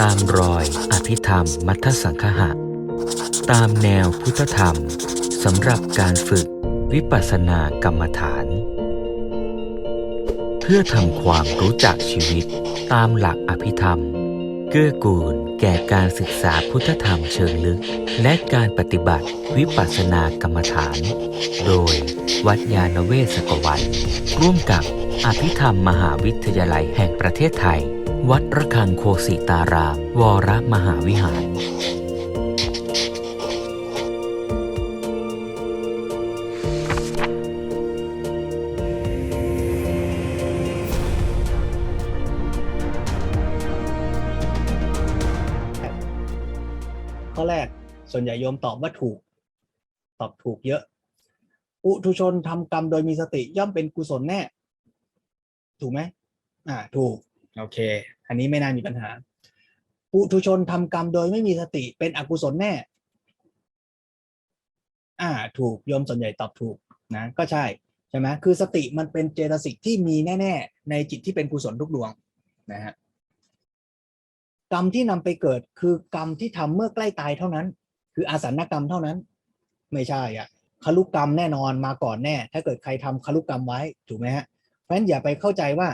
ตามรอยอภิธรรมมัทสังคหะ ตามแนวพุทธธรรมสำหรับการฝึกวิปัสสนากรรมฐาน เพื่อทำความรู้จักชีวิตตามหลักอภิธรรม เกื้อกูลแก่การศึกษาพุทธธรรมเชิงลึก และการปฏิบัติวิปัสสนากรรมฐาน โดยวัดยาณเวศกวัน ร่วมกับอภิธรรมมหาวิทยาลัยแห่งประเทศไทย วัดระฆังโคสิตาราม วรมหาวิหาร ข้อแรกส่วนใหญ่โยมตอบว่าถูก ตอบถูกเยอะ อุทุชนทำกรรมโดยมีสติย่อมเป็นกุศลแน่ ถูกไหมอ่า ถูก โอเค อันนี้ไม่น่ามีปัญหา ปุถุชนทำกรรมโดยไม่มีสติเป็นอกุศลแน่ อ่า ถูกโยมส่วนใหญ่ตอบถูกนะ ก็ใช่ใช่ไหมคือสติมันเป็นเจตสิกที่มีแน่ ๆ ในจิตที่เป็นกุศลทุกดวงนะฮะกรรมที่นำไปเกิดคือกรรมที่ทำเมื่อใกล้ตายเท่านั้น คืออาสันกรรมเท่านั้น ไม่ใช่อะคลุกกรรมแน่นอนมาก่อนแน่ ถ้าเกิดใครทำคลุกกรรมไว้ถูกไหมฮะเพราะฉะนั้นอย่าไปเข้าใจว่า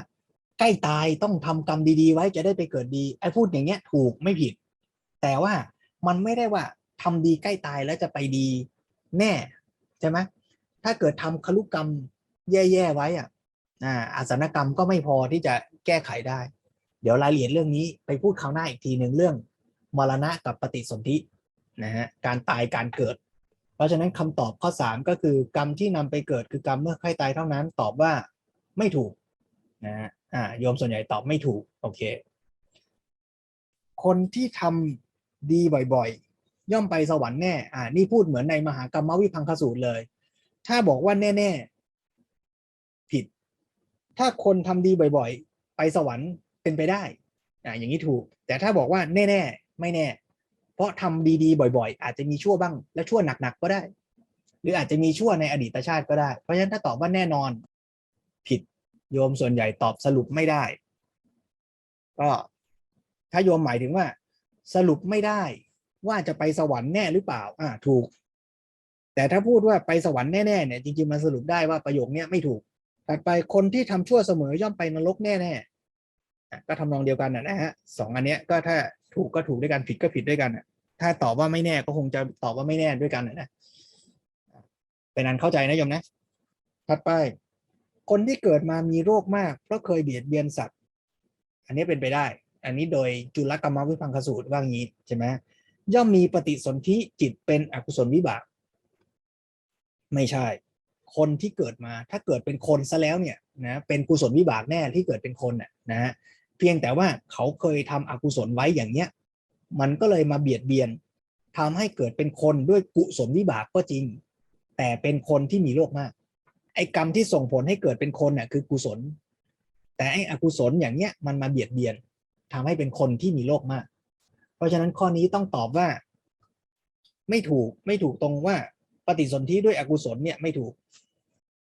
ใกล้ตายต้องทำกรรมดีๆ ไว้จะได้ไปเกิดดีไอ้พูดอย่างเงี้ยถูกไม่ผิด แต่ว่ามันไม่ได้ว่าทำดีใกล้ตายแล้วจะไปดีแน่ใช่ไหมถ้าเกิดทำคลุกรรมแย่ๆไว้อะอาสนกรรมก็ไม่พอที่จะแก้ไขได้ เดี๋ยวรายละเอียดเรื่องนี้ไปพูดคราวหน้าอีกทีหนึ่งเรื่องมรณะกับปฏิสนธินะฮะการตายการเกิด เพราะฉะนั้นคำตอบข้อ 3 ก็คือกรรมที่นำไปเกิดคือกรรมเมื่อใกล้ตายเท่านั้นตอบว่าไม่ถูกนะฮะ อ่าโยมส่วนใหญ่ตอบไม่ถูก โอเค คนที่ทำดีบ่อยๆ ย่อมไปสวรรค์แน่ อ่า นี่พูดเหมือนในมหากรรมวิพังคสูตรเลย ถ้าบอกว่าแน่ๆ ผิด ถ้าคนทำดีบ่อยๆ ไปสวรรค์เป็นไปได้ อ่า อย่างนี้ถูก แต่ถ้าบอกว่าแน่ๆ ไม่แน่ เพราะทำดีๆ บ่อยๆ อาจจะมีชั่วบ้าง และชั่วหนักๆ ก็ได้ หรืออาจจะมีชั่วในอดีตชาติก็ได้ เพราะฉะนั้นถ้าตอบว่าแน่นอน ผิด โยมส่วนใหญ่ตอบสรุปไม่ได้ ก็ถ้าโยมหมายถึงว่า สรุปไม่ได้ว่าจะไปสวรรค์แน่หรือเปล่า อ่าถูก แต่ถ้าพูดว่าไปสวรรค์แน่ๆเนี่ยจริงๆมันสรุปได้ว่าประโยคเนี้ยไม่ถูกถัดไปคนที่ทำชั่วเสมอย่อมไปนรกแน่ๆอ่ก็ทำนองเดียวกันนะฮะสองอันเนี้ยก็ถ้าถูกก็ถูกด้วยกันผิดก็ผิดด้วยกันถ้าตอบว่าไม่แน่ก็คงจะตอบว่าไม่แน่ด้วยกันนะนะเป็นอันเข้าใจนะโยมนะถัดไป คนที่เกิดมามีโรคมากเพราะเคยเบียดเบียนสัตว์ อันนี้เป็นไปได้ อันนี้โดยจุลกรรมวิพังคสูตรว่างี้ใช่ไหมย่อมมีปฏิสนธิจิตเป็นอกุศลวิบาก ไม่ใช่ คนที่เกิดมาถ้าเกิดเป็นคนซะแล้วเนี่ยนะเป็นกุศลวิบากแน่ที่เกิดเป็นคนน่ะนะฮะเพียงแต่ว่าเขาเคยทำอกุศลไว้อย่างเนี้ยมันก็เลยมาเบียดเบียนทำให้เกิดเป็นคนด้วยกุศลวิบากก็จริง แต่เป็นคนที่มีโรคมาก ไอ้กรรมที่ส่งผลให้เกิดเป็นคนน่ะคือกุศล แต่ไอ้อกุศลอย่างเนี้ยมันมาเบียดเบียนทำให้เป็นคนที่มีโรคมาก เพราะฉะนั้นข้อนี้ต้องตอบว่า ไม่ถูกไม่ถูกตรงว่าปฏิสนธิด้วยอกุศลเนี่ยไม่ถูก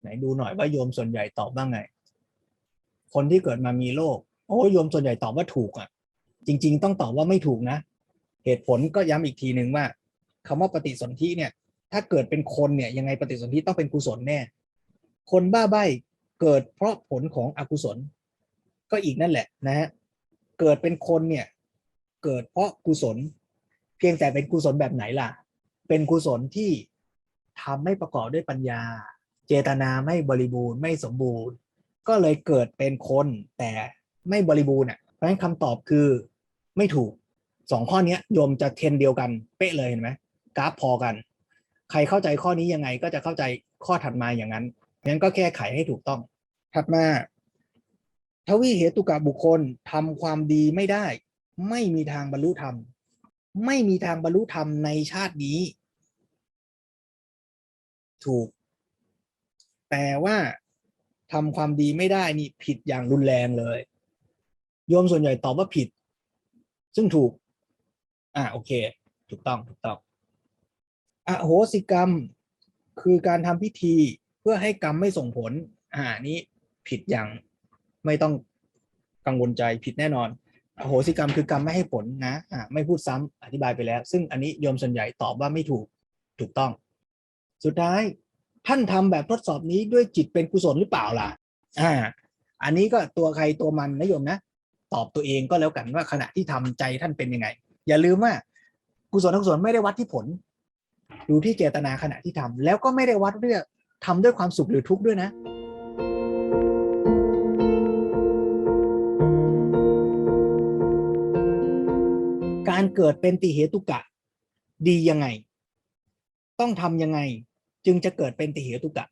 ไหนดูหน่อยว่าโยมส่วนใหญ่ตอบว่าไง คนที่เกิดมามีโรคโอ้โยมส่วนใหญ่ตอบว่าถูกอะ จริง ๆ ต้องตอบว่าไม่ถูกนะ เหตุผลก็ย้ำอีกทีหนึ่งว่าคำว่าปฏิสนธิเนี่ย ถ้าเกิดเป็นคนเนี่ยยังไงปฏิสนธิต้องเป็นกุศลแน่ คนบ้าใบ้เกิดเพราะผลของอกุศล ก็อีกนั่นแหละนะฮะเกิดเป็นคนเนี่ยเกิดเพราะกุศล เพียงแต่เป็นกุศลแบบไหนล่ะ เป็นกุศลที่ทำไม่ประกอบด้วยปัญญา เจตนาไม่บริบูรณ์ไม่สมบูรณ์ ก็เลยเกิดเป็นคนแต่ไม่บริบูรณ์อะเพราะฉะนั้นคำตอบคือไม่ถูกสองข้อนี้ยโยมจะเทนเดียวกันเป๊ะเลยเห็นไหมกราฟพอกัน ใครเข้าใจข้อนี้ยังไงก็จะเข้าใจข้อถัดมาอย่างนั้น งั้นก็แก้ไขให้ถูกต้อง ถัดมาทวิเหตุกะบุคคลทำความดีไม่ได้ ไม่มีทางบรรลุธรรม ไม่มีทางบรรลุธรรมในชาตินี้ ถูก แต่ว่าทำความดีไม่ได้นี่ผิดอย่างรุนแรงเลย โยมส่วนใหญ่ตอบว่าผิด ซึ่งถูก อ่าโอเค ถูกต้องถูกต้องอโหสิกรรมคือการทำพิธี พื่อให้กรรมไม่ส่งผล อ่านี้ผิดอย่างไม่ต้องกังวลใจผิดแน่นอนอโหสิกรรมคือกรรมไม่ให้ผลนะอ่าไม่พูดซ้ำอธิบายไปแล้ว ซึ่งอันนี้โยมส่วนใหญ่ตอบว่าไม่ถูกถูกต้อง สุดท้ายท่านทำแบบทดสอบนี้ด้วยจิตเป็นกุศลหรือเปล่าล่ะอ่าอันนี้ก็ตัวใครตัวมันนะโยมนะตอบตัวเองก็แล้วกันว่าขณะที่ทำใจท่านเป็นยังไง อย่าลืมว่ากุศลอกุศลไม่ได้วัดที่ผล ดูที่เจตนาขณะที่ทำแล้วก็ไม่ได้วัดเรื่อง ทำด้วยความสุขหรือทุกข์ด้วยนะ การเกิดเป็นติเหตุกะ ดียังไง ต้องทำยังไง จึงจะเกิดเป็นติเหตุกะ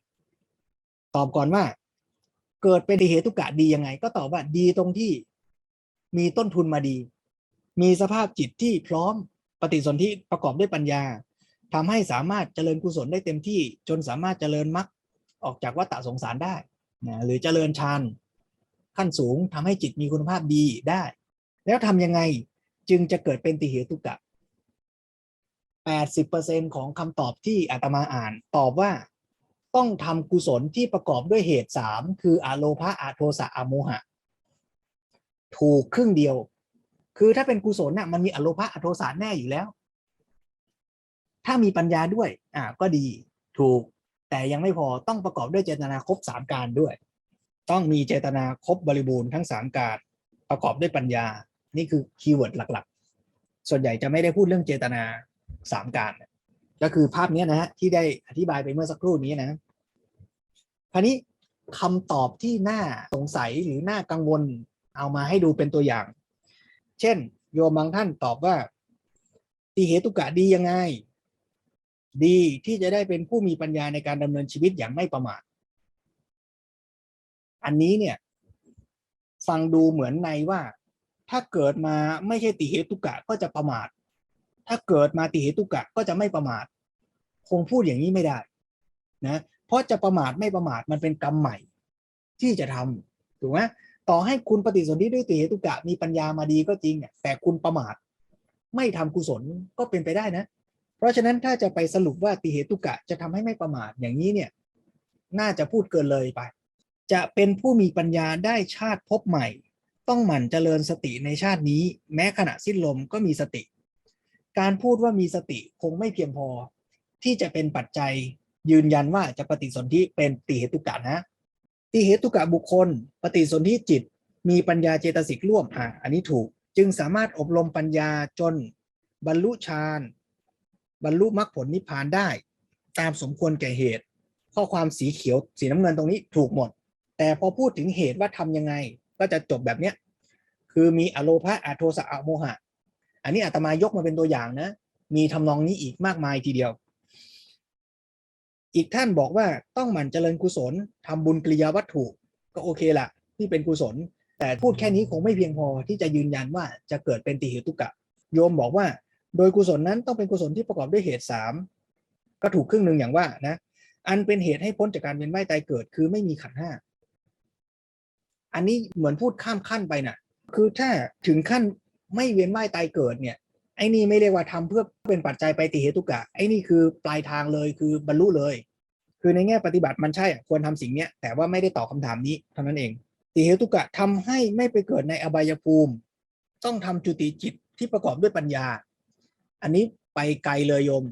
ตอบก่อนว่า เกิดเป็นติเหตุกะดียังไง ก็ตอบว่าดีตรงที่มีต้นทุนมาดี มีสภาพจิตที่พร้อมปฏิสนธิประกอบด้วยปัญญา ทำให้สามารถเจริญกุศลได้เต็มที่จนสามารถเจริญมรรคออกจากวัฏฏะสงสารได้นะหรือเจริญฌานขั้นสูงทำให้จิตมีคุณภาพดีได้ แล้วทำยังไงจึงจะเกิดเป็นติเหตุกะ 80%ของคำตอบที่อาตมาอ่าน ตอบว่าต้องทำกุศลที่ประกอบด้วยเหตุสามคืออะโลภะอะโทสะอะโมหะ ถูกครึ่งเดียว คือถ้าเป็นกุศลน่ะมันมีอะโลภะอะโทสะแน่อยู่แล้ว ถ้ามีปัญญาด้วยอ่าก็ดีถูก แต่ยังไม่พอต้องประกอบด้วยเจตนาครบสามการด้วย ต้องมีเจตนาครบบริบูรณ์ทั้งสามการประกอบด้วยปัญญา นี่คือคีย์เวิร์ดหลักๆ ส่วนใหญ่จะไม่ได้พูดเรื่องเจตนาสามการ ก็คือภาพนี้นะฮะที่ได้อธิบายไปเมื่อสักครู่นี้นะคราวนี้คำตอบที่น่าสงสัยหรือน่ากังวลเอามาให้ดูเป็นตัวอย่าง เช่น โยมบางท่านตอบว่าตีเหตุกะดียังไง ดีที่จะได้เป็นผู้มีปัญญาในการดำเนินชีวิตอย่างไม่ประมาท อันนี้เนี่ย ฟังดูเหมือนในว่า ถ้าเกิดมาไม่ใช่ติเหตุกะก็จะประมาท ถ้าเกิดมาติเหตุกะก็จะไม่ประมาท คงพูดอย่างนี้ไม่ได้นะเพราะจะประมาทไม่ประมาทมันเป็นกรรมใหม่ ที่จะทำถูกไหมต่อให้คุณปฏิสนธิด้วยติเหตุกะมีปัญญามาดีก็จริงเนี่ยแต่คุณประมาท ไม่ทำกุศลก็เป็นไปได้นะ เพราะฉะนั้นถ้าจะไปสรุปว่าติเหตุกะจะทำให้ไม่ประมาทอย่างนี้เนี่ยน่าจะพูดเกินเลยไป จะเป็นผู้มีปัญญาได้ชาติพบใหม่ ต้องหมั่นเจริญสติในชาตินี้ แม้ขณะสิ้นลมก็มีสติ การพูดว่ามีสติคงไม่เพียงพอ ที่จะเป็นปัจจัยยืนยันว่าจะปฏิสนธิเป็นติเหตุกะนะ ติเหตุกะบุคคล ปฏิสนธิจิต มีปัญญาเจตสิกร่วมอะอันนี้ถูก จึงสามารถอบรมปัญญาจนบรรลุฌาน บรรลุมรรคผลนิพพานได้ ตามสมควรแก่เหตุ ข้อความสีเขียวสีน้ำเงินตรงนี้ถูกหมด แต่พอพูดถึงเหตุว่าทำยังไง ก็จะจบแบบเนี้ยคือมีอโลภะอโทสะอโมหะ อันนี้อาตมายกมาเป็นตัวอย่างนะ มีทำนองนี้อีกมากมายทีเดียว อีกท่านบอกว่าต้องหมั่นเจริญกุศลทำบุญกริยาวัตถุก็โอเคละที่เป็นกุศล แต่พูดแค่นี้คงไม่เพียงพอที่จะยืนยันว่าจะเกิดเป็นติเหตุกะ โยมบอกว่า โดยกุศลนั้นต้องเป็นกุศลที่ประกอบด้วยเหตุสามก็ถูกครึ่งหนึ่งอย่างว่านะอันเป็นเหตุให้พ้นจากการเวียนว่ายตายเกิด คือไม่มีขันห้าอันนี้เหมือนพูดข้ามขั้นไปน่ะ คือถ้าถึงขั้นไม่เวียนว่ายตายเกิดเนี่ยไอ้นี่ไม่เรียกว่าทำเพื่อเป็นปัจจัยไปติเหตุกะไอ้นี่คือปลายทางเลยคือบรรลุเลย คือในแง่ปฏิบัติมันใช่ควรทำสิ่งเนี้ยแต่ว่าไม่ได้ตอบคาถามนี้เท่านั้นเองติเหตุกะทำให้ไม่ไปเกิดในอบายภูมิ ต้องทำจุติจิตที่ประกอบด้วยปัญญา อันนี้ไปไกลเลยโยม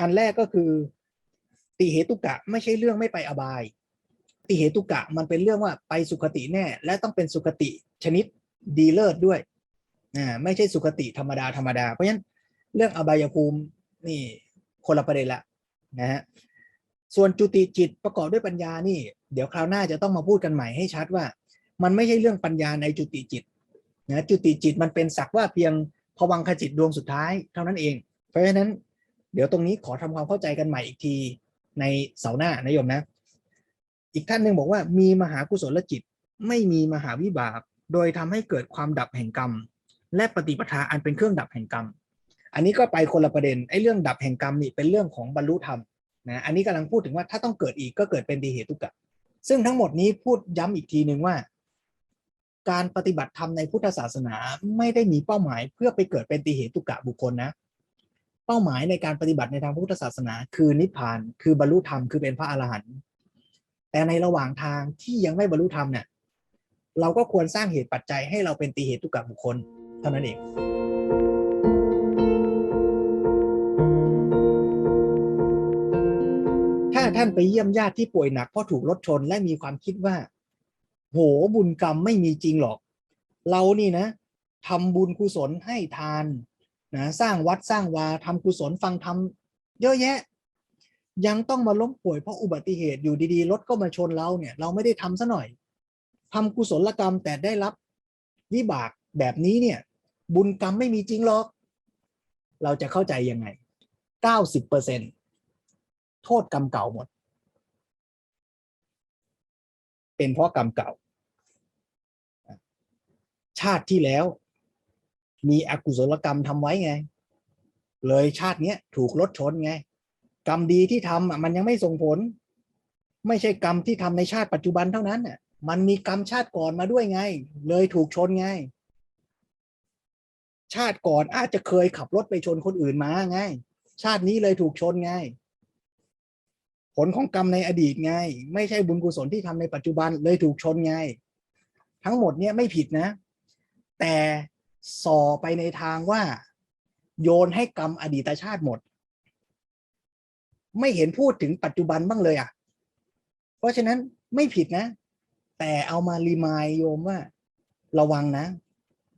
อันแรกก็คือ ติเหตุกะไม่ใช่เรื่องไม่ไปอบาย ติเหตุกะมันเป็นเรื่องว่าไปสุคติแน่ และต้องเป็นสุคติชนิดดีเลิศด้วยอ่าไม่ใช่สุคติธรรมดาธรรมดา เพราะฉะนั้นเรื่องอบายภูมินี่คนละประเด็นละนะฮะส่วนจุติจิตประกอบด้วยปัญญานี่ เดี๋ยวคราวหน้าจะต้องมาพูดกันใหม่ให้ชัดว่า มันไม่ใช่เรื่องปัญญาในจุติจิตนะจุติจิตมันเป็นสักว่าเพียง ภวังคจิตดวงสุดท้ายเท่านั้นเอง เพราะฉะนั้น เดี๋ยวตรงนี้ขอทำความเข้าใจกันใหม่อีกทีในเสาร์หน้านะโยมนะ อีกท่านหนึ่งบอกว่ามีมหากุศลจิตไม่มีมหาวิบาก โดยทำให้เกิดความดับแห่งกรรม และปฏิปทาอันเป็นเครื่องดับแห่งกรรม อันนี้ก็ไปคนละประเด็นไอ้เรื่องดับแห่งกรรมนี่เป็นเรื่องของบรรลุธรรมนะอันนี้กำลังพูดถึงว่าถ้าต้องเกิดอีกก็เกิดเป็นดีเหตุกะซึ่งทั้งหมดนี้พูดย้ำอีกทีหนึ่งว่า การปฏิบัติธรรมในพุทธศาสนาไม่ได้มีเป้าหมายเพื่อไปเกิดเป็นตีเหตุกะบุคคลนะ เป้าหมายในการปฏิบัติในทางพุทธศาสนา คือนิพพาน คือบรรลุธรรมคือเป็นพระอรหันต์แต่ในระหว่างทางที่ยังไม่บรรลุธรรมเนี่ยเราก็ควรสร้างเหตุปัจจัยให้เราเป็นตีเหตุกะบุคคลเท่านั้นเองถ้าท่านไปเยี่ยมญาติที่ป่วยหนักเพราะถูกรถชนและมีความคิดว่า โหบุญกรรมไม่มีจริงหรอก เรานี่นะทำบุญกุศลให้ทานนะสร้างวัดสร้างวาทำกุศลฟังธรรมเยอะแยะ ยังต้องมาล้มป่วยเพราะอุบัติเหตุอยู่ดีๆรถก็มาชนเราเนี่ย เราไม่ได้ทำซะหน่อยทำกุศลกรรมแต่ได้รับวิบากแบบนี้เนี่ย บุญกรรมไม่มีจริงหรอก เราจะเข้าใจยังไงเก้าสิบเปอร์เซ็นโทษกรรมเก่าหมด เป็นเพราะกรรมเก่า ชาติที่แล้ว มีอกุศลกรรมทำไว้ไง เลยชาติเนี้ยถูกรถชนไง กรรมดีที่ทำมันยังไม่ส่งผล ไม่ใช่กรรมที่ทำในชาติปัจจุบันเท่านั้นน่ะมันมีกรรมชาติก่อนมาด้วยไง เลยถูกชนไง ชาติก่อนอาจจะเคยขับรถไปชนคนอื่นมาไง ชาตินี้เลยถูกชนไง ผลของกรรมในอดีตไง ไม่ใช่บุญกุศลที่ทำในปัจจุบันเลยถูกชนไง ทั้งหมดเนี่ยไม่ผิดนะ แต่ส่อไปในทางว่า โยนให้กรรมอดีตชาติหมด ไม่เห็นพูดถึงปัจจุบันบ้างเลยอะ เพราะฉะนั้นไม่ผิดนะ แต่เอามารีมายโยมว่า ระวังนะ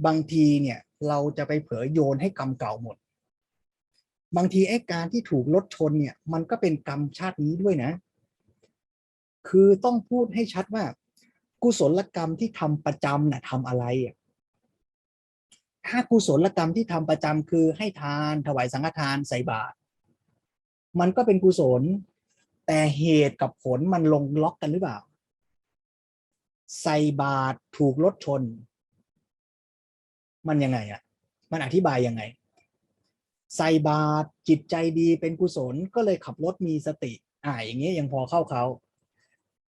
บางทีเนี่ย เราจะไปเผลอโยนให้กรรมเก่าหมด บางทีไอ้การที่ถูกรถชนเนี่ยมันก็เป็นกรรมชาตินี้ด้วยนะ คือต้องพูดให้ชัดว่า กุศลกรรมที่ทำประจำน่ะทำอะไรอะถ้ากุศลกรรมที่ทำประจำคือให้ทานถวายสังฆทานใส่บาตรมันก็เป็นกุศล แต่เหตุกับผลมันลงล็อกกันหรือเปล่า ใส่บาตรถูกรถชน มันยังไงอะ มันอธิบายยังไง ใส่บาตรจิตใจดีเป็นกุศลก็เลยขับรถมีสติ อ่าอย่างเงี้ยยังพอเข้าเขา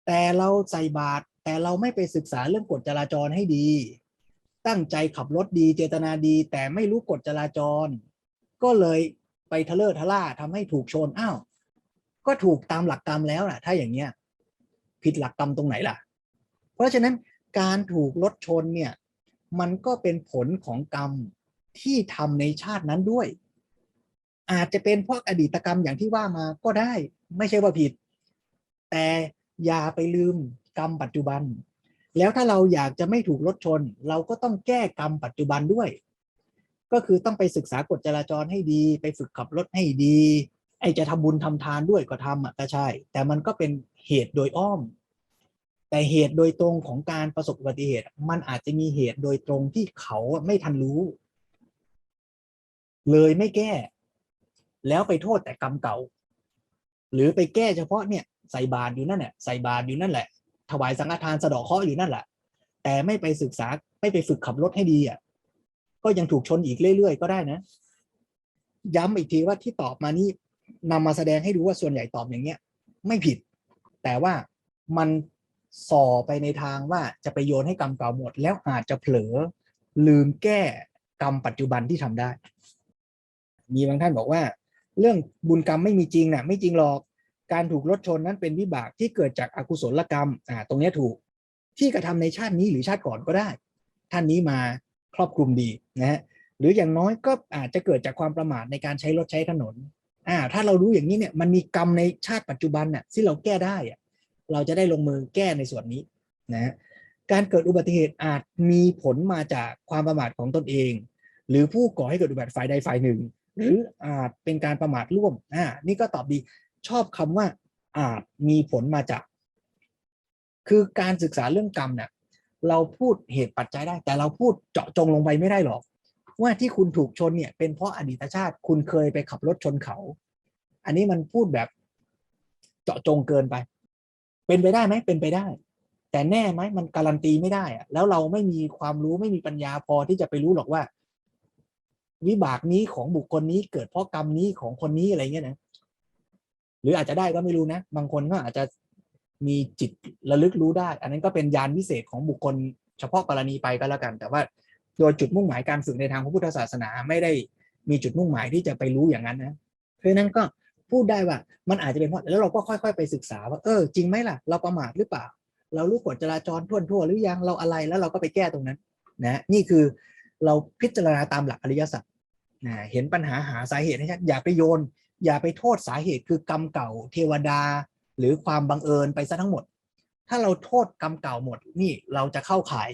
แต่เราใส่บาตรแต่เราไม่ไปศึกษาเรื่องกฎจราจรให้ดี ตั้งใจขับรถดีเจตนาดี แต่ไม่รู้กฎจราจร ก็เลยไปทะเลอร์ทะล่าทำให้ถูกชนอ้าวก็ถูกตามหลักกรรมแล้วนะถ้าอย่างเงี้ยผิดหลักกรรมตรงไหนล่ะ เพราะฉะนั้นการถูกรถชนเนี่ยมันก็เป็นผลของกรรมที่ทำในชาตินั้นด้วย อาจจะเป็นเพราะอดีตกรรมอย่างที่ว่ามาก็ได้ ไม่ใช่ว่าผิด แต่อย่าไปลืมกรรมปัจจุบัน แล้วถ้าเราอยากจะไม่ถูกรถชน เราก็ต้องแก้กรรมปัจจุบันด้วย ก็คือต้องไปศึกษากฎจราจรให้ดี ไปฝึกขับรถให้ดี ไอจะทำบุญทำทานด้วยก็ทำอะก็ใช่ แต่มันก็เป็นเหตุโดยอ้อม แต่เหตุโดยตรงของการประสบอุบัติเหตุ มันอาจจะมีเหตุโดยตรงที่เขาไม่ทันรู้ เลยไม่แก้ แล้วไปโทษแต่กรรมเก่า หรือไปแก้เฉพาะเนี่ยใส่บาตรอยู่นั่นแหละใส่บาตรอยู่นั่นแหละ ถวายสังฆทานสะเดาะเคราะห์อยู่นั่นแหละ แต่ไม่ไปศึกษาไม่ไปฝึกขับรถให้ดีอะก็ยังถูกชนอีกเรื่อยๆ ก็ได้นะ ย้ำอีกทีว่าที่ตอบมานี่นำมาแสดงให้ดูว่าส่วนใหญ่ตอบอย่างเงี้ย ไม่ผิด แต่ว่ามันส่อไปในทางว่าจะไปโยนให้กรรมเก่าหมด แล้วอาจจะเผลอลืมแก้กรรมปัจจุบันที่ทำได้ มีบางท่านบอกว่า เรื่องบุญกรรมไม่มีจริงนะไม่จริงหรอกการถูกรถชนนั้นเป็นวิบากที่เกิดจากอากุศลกรรมอ่าตรงนี้ถูกที่กระทำในชาตินี้หรือชาติก่อนก็ได้ ท่านนี้มาครอบคลุมดีนะฮะหรืออย่างน้อยก็อาจจะเกิดจากความประมาทในการใช้รถใช้ถนนอ่าถ้าเรารู้อย่างนี้เนี่ยมันมีกรรมในชาติปัจจุบันน่ะที่เราแก้ได้อะเราจะได้ลงมือแก้ในส่วนนี้นะฮะการเกิดอุบัติเหตุอาจมีผลมาจากความประมาทของตนเอง หรือผู้ก่อให้เกิดอุบัติเหตุฝ่ายใดฝ่ายหนึ่ง หรืออาจเป็นการประมาทร่วมอ่านี่ก็ตอบดีชอบคำว่าอาจมีผลมาจาก คือการศึกษาเรื่องกรรมเนี่ยเราพูดเหตุปัจจัยได้ แต่เราพูดเจาะจงลงไปไม่ได้หรอก ว่าที่คุณถูกชนเนี่ย เป็นเพราะอดีตชาติคุณเคยไปขับรถชนเขา อันนี้มันพูดแบบเจาะจงเกินไป เป็นไปได้ไหมเป็นไปได้ แต่แน่ไหมมันการันตีไม่ได้อะแล้วเราไม่มีความรู้ไม่มีปัญญาพอที่จะไปรู้หรอกว่า วิบากนี้ของบุคคลนี้เกิดเพราะกรรมนี้ของคนนี้อะไรเงี้ยนะหรืออาจจะได้ก็ไม่รู้นะ บางคนก็อาจจะมีจิตระลึกรู้ได้ อันนั้นก็เป็นยานวิเศษของบุคคล เฉพาะกรณีไปก็แล้วกัน แต่ว่าโดยจุดมุ่งหมายการฝึกในทางพระพุทธศาสนาไม่ได้มีจุดมุ่งหมายที่จะไปรู้อย่างนั้นนะเพราะนั้นก็พูดได้ว่ามันอาจจะเป็นเพราะแล้วเราก็ค่อย ๆ ไปศึกษาว่าเออจริงไหมล่ะ เราประมาทหรือเปล่า เรารู้กฎจราจรทั่วทั่วๆหรือยังเราอะไรแล้วเราก็ไปแก้ตรงนั้น นะ นี่คือเราพิจารณาตามหลักอริยสัจ เห็นปัญหาหาสาเหตุให้ชัดอย่าไปโยน อย่าไปโทษสาเหตุคือกรรมเก่าเทวดา หรือความบังเอิญไปซะทั้งหมด ถ้าเราโทษกรรมเก่าหมดนี่เราจะเข้าข่าย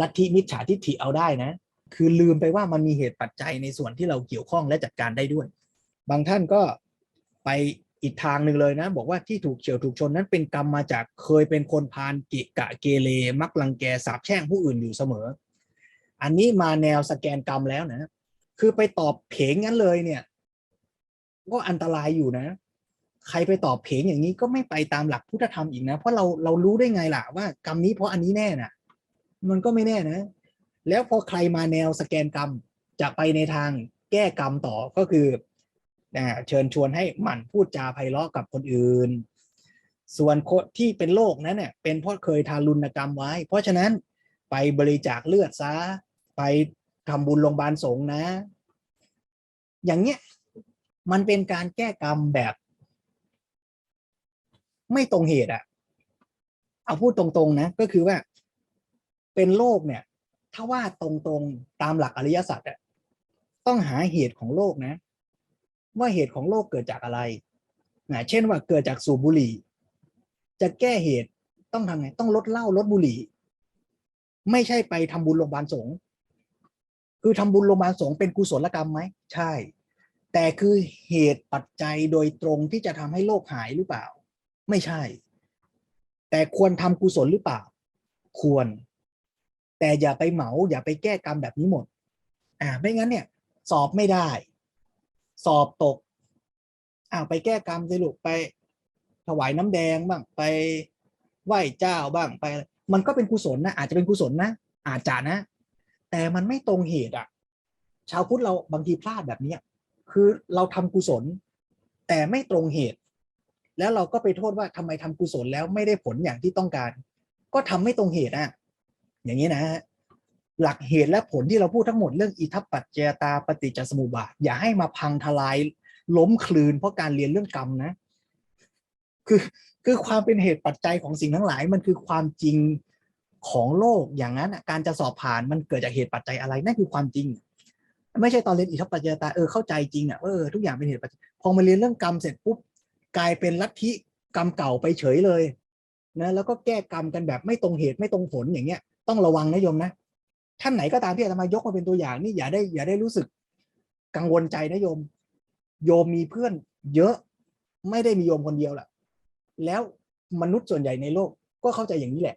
ลัทธิมิจฉาทิฏฐิเอาได้นะ คือลืมไปว่ามันมีเหตุปัจจัยในส่วนที่เราเกี่ยวข้องและจัดการได้ด้วย บางท่านก็ไปอีกทางหนึ่งเลยนะ บอกว่าที่ถูกเฉียวถูกชนนั้นเป็นกรรมมาจากเคยเป็นคนพาลกิกะเกเรมักลังแกสาบแช่งผู้อื่นอยู่เสมอ อันนี้มาแนวสแกนกรรมแล้วนะ คือไปตอบเพงงั้นเลยเนี่ย ก็อันตรายอยู่นะ ใครไปตอบเพงอย่างนี้ก็ไม่ไปตามหลักพุทธธรรมอีกนะ เพราะเราเรารู้ได้ไงล่ะว่ากรรมนี้เพราะอันนี้แน่น่ะ มันก็ไม่แน่นะ แล้วพอใครมาแนวสแกนกรรมจะไปในทางแก้กรรมต่อก็คืออ่าเชิญชวนให้หมั่นพูดจาไพเราะกับคนอื่น ส่วนคนที่เป็นโรคนั้นเนี่ยเป็นเพราะเคยทารุณกรรมไว้ เพราะฉะนั้นไปบริจาคเลือดซะไป ทำบุญโรงพยาบาลสงฆ์นะ อย่างเนี้ยมันเป็นการแก้กรรมแบบ ไม่ตรงเหตุอะเอาพูดตรงๆนะ ก็คือว่า เป็นโรคเนี่ย ถ้าว่าตรงๆตามหลักอริยสัจอะต้องหาเหตุของโรคนะ ว่าเหตุของโรคเกิดจากอะไรนะเช่นว่าเกิดจากสูบบุหรี่ จะแก้เหตุต้องทำไงต้องลดเหล้าลดบุหรี่ ไม่ใช่ไปทำบุญโรงพยาบาลสงฆ์ คือทำบุญโรงพยาบาลสงฆ์เป็นกุศลกรรมไหมใช่ แต่คือเหตุปัจจัยโดยตรงที่จะทำให้โรคหายหรือเปล่า ไม่ใช่ แต่ควรทำกุศลหรือเปล่า ควร แต่อย่าไปเหมา อย่าไปแก้กรรมแบบนี้หมด อ่าไม่งั้นเนี่ย สอบไม่ได้ สอบตกอ้าวไปแก้กรรมสิลูกไป ถวายน้ำแดงบ้างไปไหว้เจ้าบ้างไป มันก็เป็นกุศลนะอาจจะเป็นกุศลนะอาจจะนะ แต่มันไม่ตรงเหตุอะ ชาวพุทธเราบางทีพลาดแบบเนี้ยคือเราทำกุศล แต่ไม่ตรงเหตุ แล้วเราก็ไปโทษว่าทำไมทำกุศลแล้วไม่ได้ผลอย่างที่ต้องการ ก็ทำไม่ตรงเหตุอะ อย่างนี้นะฮะหลักเหตุและผลที่เราพูดทั้งหมดเรื่องอิทัปปัจเจตาปฏิจจสมุปบาท อย่าให้มาพังทลายล้มคลืนเพราะการเรียนเรื่องกรรมนะ คือคือความเป็นเหตุปัจจัยของสิ่งทั้งหลาย มันคือความจริง ของโลกอย่างนั้นการจะสอบผ่านมันเกิดจากเหตุปัจจัยอะไรนั่นคือความจริง ไม่ใช่ตอนเรียนอิทัปปัจจยตาเออเข้าใจจริงอะเออทุกอย่างเป็นเหตุปัจจัยพอมาเรียนเรื่องกรรมเสร็จปุ๊บกลายเป็นลัทธิกรรมเก่าไปเฉยเลยนะแล้วก็แก้กรรมกันแบบไม่ตรงเหตุไม่ตรงผลอย่างเงี้ย ต้องระวังนะโยมนะท่านไหนก็ตามที่อาตมายกมาเป็นตัวอย่างนี่อย่าได้อย่าได้รู้สึกกังวลใจนะโยม โยมมีเพื่อนเยอะไม่ได้มีโยมคนเดียวแหละแล้วมนุษย์ส่วนใหญ่ในโลกก็เข้าใจอย่างนี้แหละ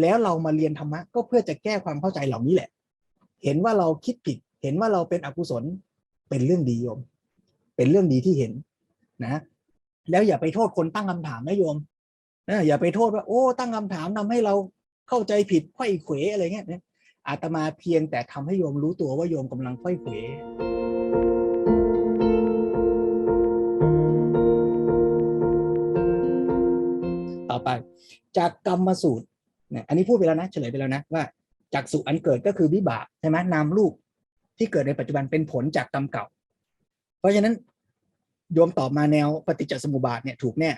แล้วเรามาเรียนธรรมะก็เพื่อจะแก้ความเข้าใจเหล่านี้แหละ เห็นว่าเราคิดผิด เห็นว่าเราเป็นอกุศลเป็นเรื่องดีโยม เป็นเรื่องดีที่เห็นนะ แล้วอย่าไปโทษคนตั้งคำถามนะโยมนะอย่าไปโทษว่าโอ้ ตั้งคำถามทำให้เราเข้าใจผิดไขว้เขวอะไรเงี้ยนะอาตมาเพียงแต่ทำให้โยมรู้ตัวว่าโยมกำลังไขว้เขวต่อไป จากกรรมสูตร นี่ยอันนี้พูดไปแล้วนะเฉลยไปแล้วนะว่าจากสุอันเกิดก็คือวิบากใช่ไหมนามรูปที่เกิดในปัจจุบันเป็นผลจากกรรมเก่า เพราะฉะนั้นโยมตอบมาแนวปฏิจจสมุปบาทเนี่ยถูกแน่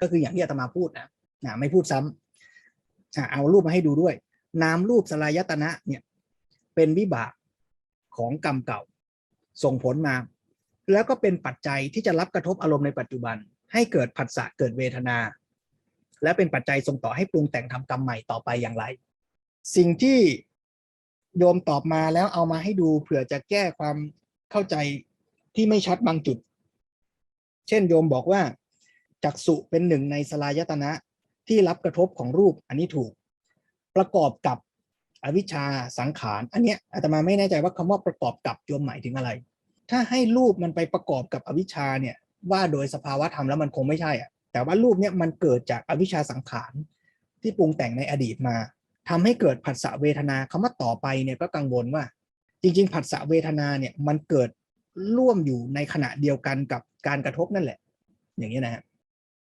ก็คืออย่างที่อาตมาพูดนะนะไม่พูดซ้ำอะเอารูปมาให้ดูด้วย นามรูปสลายตนะเนี่ยเป็นวิบากของกรรมเก่า ส่งผลมา แล้วก็เป็นปัจจัยที่จะรับกระทบอารมณ์ในปัจจุบัน ให้เกิดผัสสะเกิดเวทนา และเป็นปัจจัยส่งต่อให้ปรุงแต่งทำกรรมใหม่ต่อไปอย่างไร สิ่งที่โยมตอบมาแล้วเอามาให้ดูเผื่อจะแก้ความเข้าใจที่ไม่ชัดบางจุด เช่นโยมบอกว่าจักสุเป็นหนึ่งในสลายตนะที่รับกระทบของรูปอันนี้ถูก ประกอบกับอวิชชาสังขารอันเนี้ยอาตมาไม่แน่ใจว่าคำว่าประกอบกับโยมหมายถึงอะไร ถ้าให้รูปมันไปประกอบกับอวิชชาเนี่ยว่าโดยสภาวะธรรมแล้วมันคงไม่ใช่อะ แต่ว่ารูปเนี่ยมันเกิดจากอวิชชาสังขารที่ปรุงแต่งในอดีตมาทำให้เกิดผัสสะเวทนาคำว่าต่อไปเนี่ยก็กังวลว่า จริง ๆ ผัสสะเวทนาเนี่ยมันเกิดร่วมอยู่ในขณะเดียวกันกับการกระทบนั่นแหละ อย่างนี้นะฮะ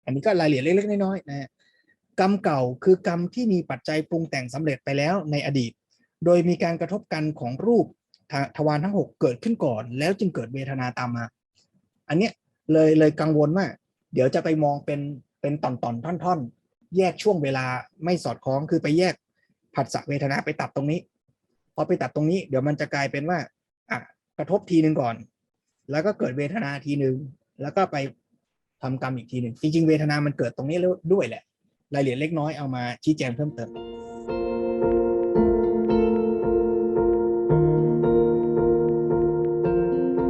อันนี้ก็รายละเอียดเล็ก ๆ น้อยๆนะฮะกรรมเก่าคือกรรมที่มีปัจจัยปรุงแต่งสำเร็จไปแล้วในอดีต โดยมีการกระทบกันของรูปททวารทั้ง 6 เกิดขึ้นก่อน แล้วจึงเกิดเวทนาตามมา อันเนี้ยเลยเลยกังวลว่า เดี๋ยวจะไปมองเป็นเป็นตอนตอนๆท่อนๆแยกช่วงเวลาไม่สอดคล้องคือไปแยกผัสสะเวทนาไปตัดตรงนี้พอไปตัดตรงนี้เดี๋ยวมันจะกลายเป็นว่าอะกระทบทีหนึ่งก่อน แล้วก็เกิดเวทนาทีหนึ่งแล้วก็ไปทำกรรมอีกทีหนึ่งจริงๆเวทนามันเกิดตรงนี้แล้วด้วยแหละ รายละเอียดเล็กน้อยเอามาชี้แจงเพิ่มเติม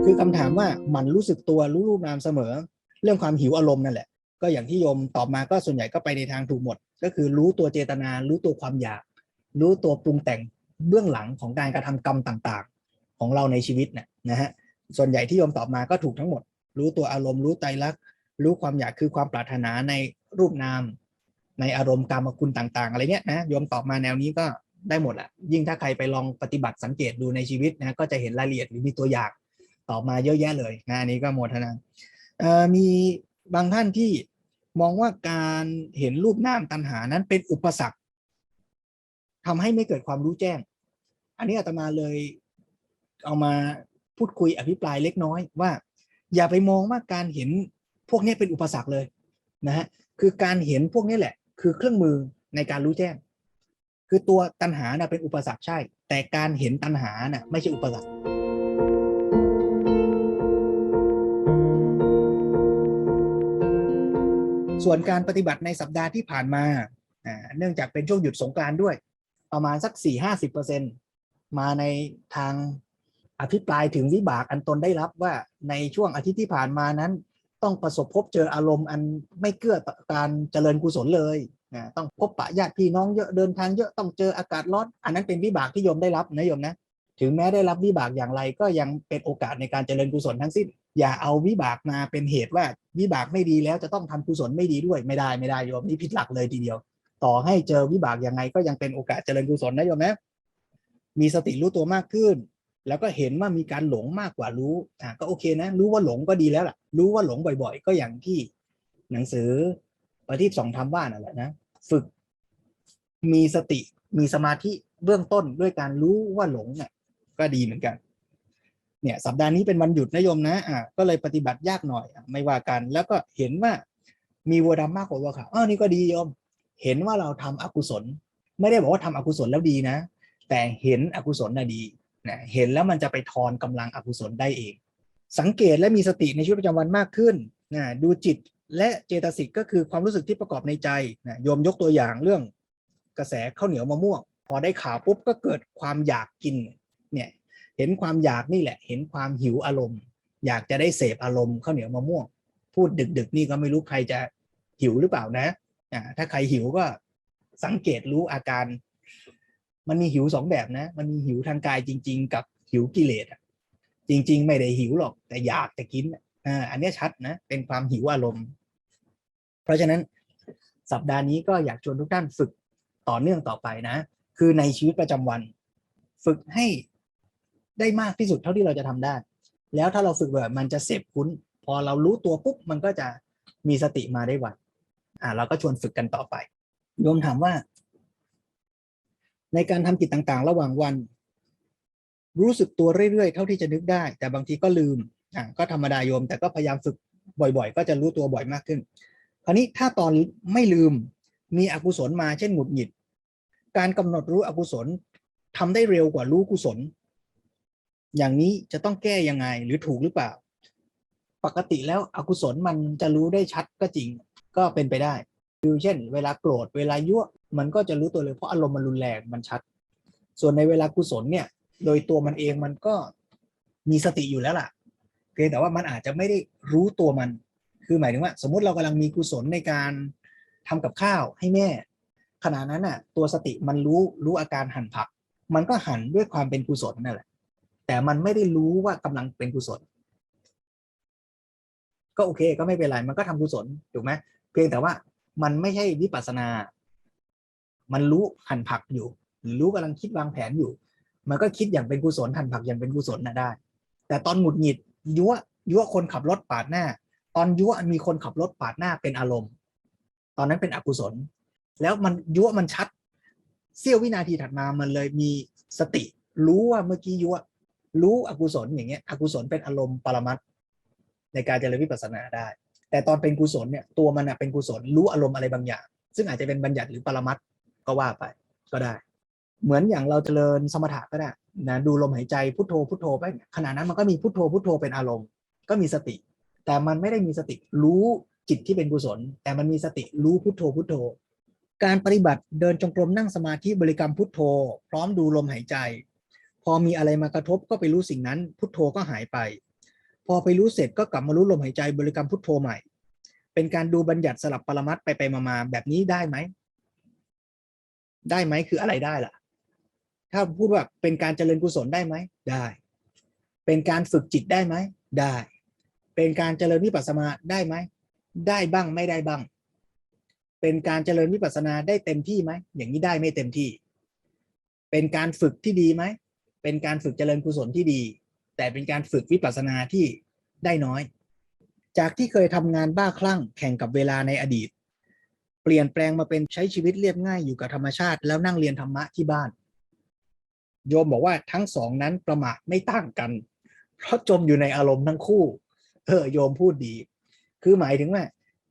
คือคำถามว่ามันรู้สึกตัวรู้รูปนามเสมอ เรื่องความหิวอารมณ์นั่นแหละ ก็อย่างที่โยมตอบมาก็ส่วนใหญ่ก็ไปในทางถูกหมด ก็คือรู้ตัวเจตนา รู้ตัวความอยาก รู้ตัวปรุงแต่งเบื้องหลังของการกระทำกรรมต่างๆ ของเราในชีวิตเนี่ยนะฮะส่วนใหญ่ที่โยมตอบมาก็ถูกทั้งหมด รู้ตัวอารมณ์ รู้ใจรักรู้ความอยากคือความปรารถนาในรูปนาม ในอารมณ์กรรมคุณต่างๆอะไรเนี้ยนะโยมตอบมาแนวนี้ก็ได้หมดแหละยิ่งถ้าใครไปลองปฏิบัติสังเกตดูในชีวิตนะก็จะเห็นรายละเอียดหรือมีตัวอย่างตอบมาเยอะแยะเลยนะอันนี้ก็โมทนา มีบางท่านที่มองว่าการเห็นรูปนามตัณหานั้นเป็นอุปสรรคทำให้ไม่เกิดความรู้แจ้ง อันนี้อาตมาเลยเอามาพูดคุยอภิปรายเล็กน้อยว่า อย่าไปมองว่าการเห็นพวกนี้เป็นอุปสรรคเลยนะฮะคือการเห็นพวกนี้แหละ คือเครื่องมือในการรู้แจ้ง คือตัวตัณหาน่ะเป็นอุปสรรคใช่ แต่การเห็นตัณหาน่ะไม่ใช่อุปสรรค ส่วนการปฏิบัติในสัปดาห์ที่ผ่านมา เนื่องจากเป็นช่วงหยุดสงกานต์ด้วย ประมาณสักสี่ห้าสิบเปอร์เซ็นมาในทางอภิปรายถึงวิบากอันตนได้รับว่าในช่วงอาทิตย์ที่ผ่านมานั้น ต้องประสบพบเจออารมณ์อันไม่เกื้อต่อการเจริญกุศลเลยนะต้องพบปะญาติพี่น้องเยอะเดินทางเยอะต้องเจออากาศร้อนอันนั้นเป็นวิบากที่โยมได้รับนะโยมนะ ถึงแม้ได้รับวิบากอย่างไรก็ยังเป็นโอกาสในการเจริญกุศลทั้งสิ้น อย่าเอาวิบากมาเป็นเหตุว่าวิบากไม่ดีแล้วจะต้องทำกุศลไม่ดีด้วยไม่ได้ไม่ได้โยมนี่ผิดหลักเลยทีเดียว ต่อให้เจอวิบากยังไงก็ยังเป็นโอกาสเจริญกุศลนะโยมนะมีสติรู้ตัวมากขึ้น แล้วก็เห็นว่ามีการหลงมากกว่ารู้อะก็โอเคนะ รู้ว่าหลงก็ดีแล้วล่ะ รู้ว่าหลงบ่อย ๆ ก็อย่างที่หนังสือปฏิบสองธรรมว่านั่นแหละนะฝึกมีสติมีสมาธิเบื้องต้นด้วยการรู้ว่าหลงเนี่ยก็ดีเหมือนกัน เนี่ยสัปดาห์นี้เป็นวันหยุดนะโยมนะอะก็เลยปฏิบัติยากหน่อยไม่ว่ากัน แล้วก็เห็นว่ามีวัวดำมากกว่าวัวขาวอ้าวนี่ก็ดีโยม เห็นว่าเราทำอกุศล ไม่ได้บอกว่าทำอกุศลแล้วดีนะ แต่เห็นอกุศลน่ะดีนะเห็นแล้วมันจะไปทอนกำลังอกุศลได้เอง สังเกตและมีสติในชีวิตประจำวันมากขึ้นนะดูจิตและเจตสิกก็คือความรู้สึกที่ประกอบในใจนะโยมยกตัวอย่างเรื่องกระแสข้าวเหนียวมะม่วงพอได้ข่าวปุ๊บก็เกิดความอยากกิน เห็นความอยากนี่แหละ เห็นความหิวอารมณ์ อยากจะได้เสพอารมณ์ข้าวเหนียวมะม่วง พูดดึก ๆ นี่ก็ไม่รู้ใครจะหิวหรือเปล่านะอ่าถ้าใครหิวก็สังเกตรู้อาการ มันมีหิวสองแบบนะ มันมีหิวทางกายจริง ๆ กับหิวกิเลสจริง ๆ ไม่ได้หิวหรอก แต่อยากจะกินอ่าอันนี้ชัดนะ เป็นความหิวอารมณ์ เพราะฉะนั้นสัปดาห์นี้ก็อยากชวนทุกท่านฝึกต่อเนื่องต่อไปนะ คือในชีวิตประจำวัน ฝึกให้ ได้มากที่สุดเท่าที่เราจะทำได้ แล้วถ้าเราฝึกแบบมันจะเสพคุ้น พอเรารู้ตัวปุ๊บมันก็จะมีสติมาได้ไวอ่าเราก็ชวนฝึกกันต่อไปโยมถามว่า ในการทำกิจต่างๆ ระหว่างวัน รู้สึกตัวเรื่อยๆ เท่าที่จะนึกได้ แต่บางทีก็ลืมอ่าก็ธรรมดาโยม แต่ก็พยายามฝึกบ่อยๆ ก็จะรู้ตัวบ่อยมากขึ้น คราวนี้ถ้าตอนไม่ลืมมีอกุศลมาเช่นหงุดหงิด การกำหนดรู้อกุศลทำได้เร็วกว่ารู้กุศล อย่างนี้จะต้องแก้ยังไงหรือถูกหรือเปล่า ปกติแล้วอกุศลมันจะรู้ได้ชัดก็จริง ก็เป็นไปได้คือเช่น เวลาโกรธเวลายั่วมันก็จะรู้ตัวเลยเพราะอารมณ์มันรุนแรงมันชัด ส่วนในเวลากุศลเนี่ย โดยตัวมันเองมันก็มีสติอยู่แล้วล่ะเพียงแต่ว่ามันอาจจะไม่ได้รู้ตัวมัน คือหมายถึงว่า สมมติเรากำลังมีกุศลในการทำกับข้าวให้แม่ขณะนั้นน่ะ ตัวสติมันรู้รู้อาการหั่นผัก มันก็หั่นด้วยความเป็นกุศลนั่นแหละ แต่มันไม่ได้รู้ว่ากำลังเป็นกุศล ก็โอเค ก็ไม่เป็นไร มันก็ทำกุศลถูกไหมเพียงแต่ว่ามันไม่ใช่วิปัสนา มันรู้หันผักอยู่ หรือรู้กำลังคิดวางแผนอยู่ มันก็คิดอย่างเป็นกุศลหันผักอย่างเป็นกุศลน่ะได้ แต่ตอนหงุดหงิดยั่วยั่วคนขับรถปาดหน้า ตอนยั่วมีคนขับรถปาดหน้าเป็นอารมณ์ ตอนนั้นเป็นอกุศล แล้วมันยั่วมันชัดเสี้ยววินาทีถัดมามันเลยมีสติ รู้ว่าเมื่อกี้ยั่ว รู้อกุศลอย่างเงี้ยอกุศลเป็นอารมณ์ปรมัตในการเจริญวิปัสสนาได้ แต่ตอนเป็นกุศลเนี่ยตัวมันเป็นกุศลรู้อารมณ์อะไรบางอย่าง ซึ่งอาจจะเป็นบัญญัติหรือปรมัตก็ว่าไปก็ได้ เหมือนอย่างเราเจริญสมถะก็ได้นะดูลมหายใจพุทโธพุทโธไปขณะนั้นมันก็มีพุทโธพุทโธเป็นอารมณ์ ก็มีสติ แต่มันไม่ได้มีสติรู้จิตที่เป็นกุศล แต่มันมีสติรู้พุทโธพุทโธ การปฏิบัติเดินจงกรมนั่งสมาธิบริกรรมพุทโธ พร้อมดูลมหายใจ อมีอะไรมากระทบก็ไปรู้สิ่งนั้นพุทโธก็หายไป พอไปรู้เสร็จก็กลับมารู้ลมหายใจบริกรรมพุทโธใหม่ เป็นการดูบัญญัติสลับปรมัตไปไปมาๆแบบนี้ได้ไหมได้ไหมคืออะไรได้ล่ะ ถ้าพูดว่าเป็นการเจริญกุศลได้ไหมได้ เป็นการฝึกจิตได้ไหมได้ เป็นการเจริญวิปัสสนาได้ไหมได้บ้างไม่ได้บ้าง เป็นการเจริญวิปัสสนาได้เต็มที่ไหมอย่างนี้ได้ไม่เต็มที่ เป็นการฝึกที่ดีไหม เป็นการฝึกเจริญกุศลที่ดี แต่เป็นการฝึกวิปัสสนาที่ได้น้อย จากที่เคยทำงานบ้าคลั่งแข่งกับเวลาในอดีต เปลี่ยนแปลงมาเป็นใช้ชีวิตเรียบง่ายอยู่กับธรรมชาติ แล้วนั่งเรียนธรรมะที่บ้าน โยมบอกว่าทั้งสองนั้นประมาทไม่ต่างกัน เพราะจมอยู่ในอารมณ์ทั้งคู่ เออโยมพูดดี คือหมายถึงว่า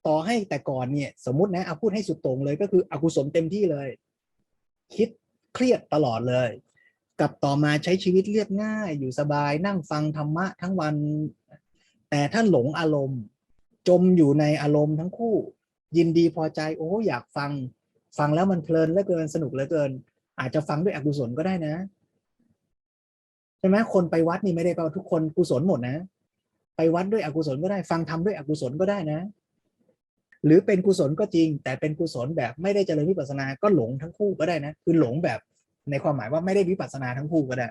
ต่อให้แต่ก่อนเนี่ยสมมตินะเอาพูดให้สุดต่งเลยก็คืออกุศลเต็มที่เลย คิดเครียดตลอดเลย กับต่อมาใช้ชีวิตเรียบง่าย อยู่สบายนั่งฟังธรรมะทั้งวัน แต่ถ้าหลงอารมณ์ จมอยู่ในอารมณ์ทั้งคู่ ยินดีพอใจโอ้อยากฟัง ฟังแล้วมันเพลินเหลือเกินสนุกเหลือเกิน อาจจะฟังด้วยอกุศลก็ได้นะใช่ไหมคนไปวัดนี่ไม่ได้แปลว่าทุกคนกุศลหมดนะ ไปวัดด้วยอกุศลก็ได้ ฟังทำด้วยอกุศลก็ได้นะ หรือเป็นกุศลก็จริง แต่เป็นกุศลแบบไม่ได้เจริญวิปัสสนาก็หลงทั้งคู่ก็ได้นะ คือหลงแบบ ในความหมายว่าไม่ได้วิปัสสนาทั้งคู่ก็ได้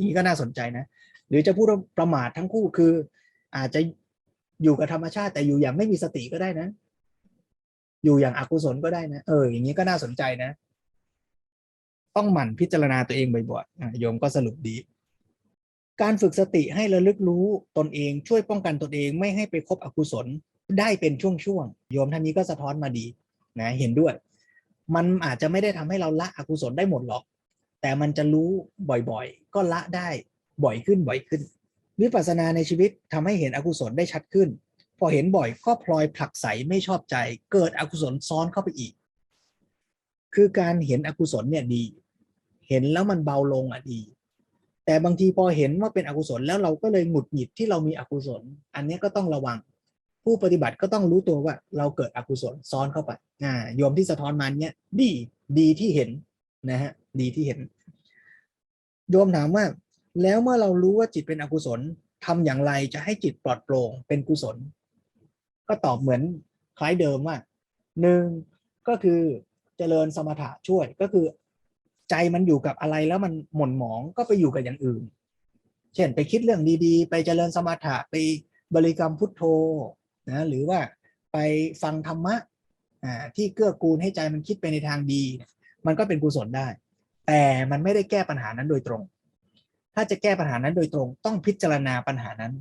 นี่ก็น่าสนใจนะ หรือจะพูดประมาททั้งคู่คือ อาจจะอยู่กับธรรมชาติแต่อยู่อย่างไม่มีสติก็ได้นะ อยู่อย่างอกุศลก็ได้นะเอออย่างนี้ก็น่าสนใจนะ ต้องหมั่นพิจารณาตัวเองบ่อยๆโยมก็สรุปดี การฝึกสติให้ระลึกรู้ตนเองช่วยป้องกันตนเองไม่ให้ไปคบอกุศลได้เป็นช่วงๆโยมท่านนี้ก็สะท้อนมาดีนะเห็นด้วย มันอาจจะไม่ได้ทำให้เราละอกุศลได้หมดหรอก แต่มันจะรู้บ่อยๆ ก็ละได้บ่อยขึ้นบ่อยขึ้น วิปัสสนาในชีวิตทำให้เห็นอกุศลได้ชัดขึ้น พอเห็นบ่อยก็พลอยผลักไสไม่ชอบใจ เกิดอกุศลซ้อนเข้าไปอีก คือการเห็นอกุศลเนี่ยดี เห็นแล้วมันเบาลงอะดี แต่บางทีพอเห็นว่าเป็นอกุศลแล้วเราก็เลยหงุดหงิดที่เรามีอกุศล อันนี้ก็ต้องระวัง ผู้ปฏิบัติก็ต้องรู้ตัวว่าเราเกิดอกุศลซ้อนเข้าไปอ่าโยมที่สะท้อนมาเนี้ยดีดีที่เห็นนะฮะ ดีที่เห็นโยมถามว่า แล้วเมื่อเรารู้ว่าจิตเป็นอกุศลทำอย่างไรจะให้จิตปลอดโปร่งเป็นกุศล ก็ตอบเหมือนคล้ายเดิมว่าหนึ่งก็คือเจริญสมถะช่วยก็คือ ใจมันอยู่กับอะไรแล้วมันหม่นหมองก็ไปอยู่กับอย่างอื่น เช่นไปคิดเรื่องดีๆ ไปเจริญสมถะไปบริกรรมพุทโธนะหรือว่าไปฟังธรรมะอ่าที่เกื้อกูลให้ใจมันคิดไปในทางดี มันก็เป็นกุศลได้ แต่มันไม่ได้แก้ปัญหานั้นโดยตรง ถ้าจะแก้ปัญหานั้นโดยตรง ต้องพิจารณาปัญหานั้น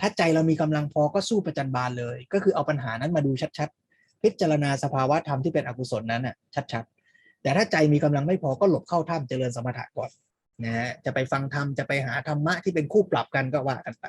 ถ้าใจเรามีกำลังพอก็สู้ประจันบานเลย ก็คือเอาปัญหานั้นมาดูชัดๆ พิจารณาสภาวะธรรมที่เป็นอกุศลนั้นน่ะชัดๆ แต่ถ้าใจมีกำลังไม่พอก็หลบเข้าถ้ำเจริญสมถะก่อนนะฮะจะไปฟังธรรมจะไปหาธรรมะที่เป็นคู่ปรับกันก็ว่ากันไป